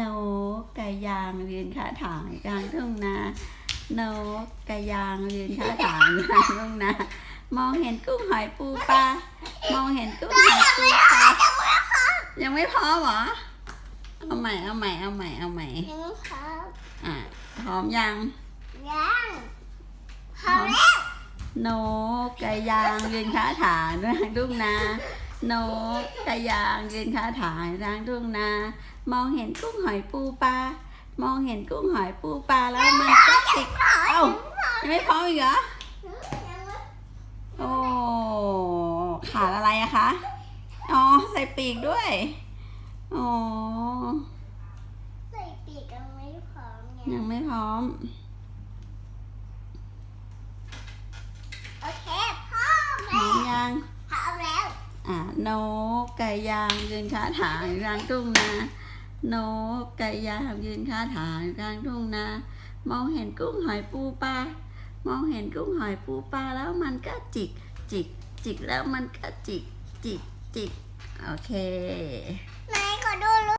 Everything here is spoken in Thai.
นกกระยางยืนขาถางกลางทุ่งนานกกระยางยืนขาถางกลางทุ่งนามองเห็นกุ้งหอยปูปลามองเห็นกุ้งหอยปูปลายังไม่พร้อมเหรอเอาใหม่เอาใหม่เอาใหม่เอาใหม่ยังครับอะพร้อมยังยังพอแล้วนกกระยางยืนขาถางกลางทุ่งนา นกกระยางยืนขาถางกลางทุ่งนา มองเห็นกุ้งหอยปูปลามองเห็นกุ้งหอยปูปลาแล้วมันก็ติดเอ้ายังไม่พร้อมอีกเหรอยังไม่โอ้ขาดอะไรอะคะอ๋อใส่ปีกด้วยอ๋อใส่ปีกยังไม่พร้อมไงยังไม่พร้อมโอเคพร้อมพร้แล้อวมยังพร้ อ่านกไก่ยางยืนค้าถางอยู่กลางทุ่งนานกไก่ยางยืนค้าถางอยู่กลางทุ่งนามองเห็นกุ้งหอยปูปลามองเห็นกุ้งหอยปูปลาแล้วมันก็จิกจิกจิกแล้วมันก็จิกจิกจิกโอเค ไหนขอดู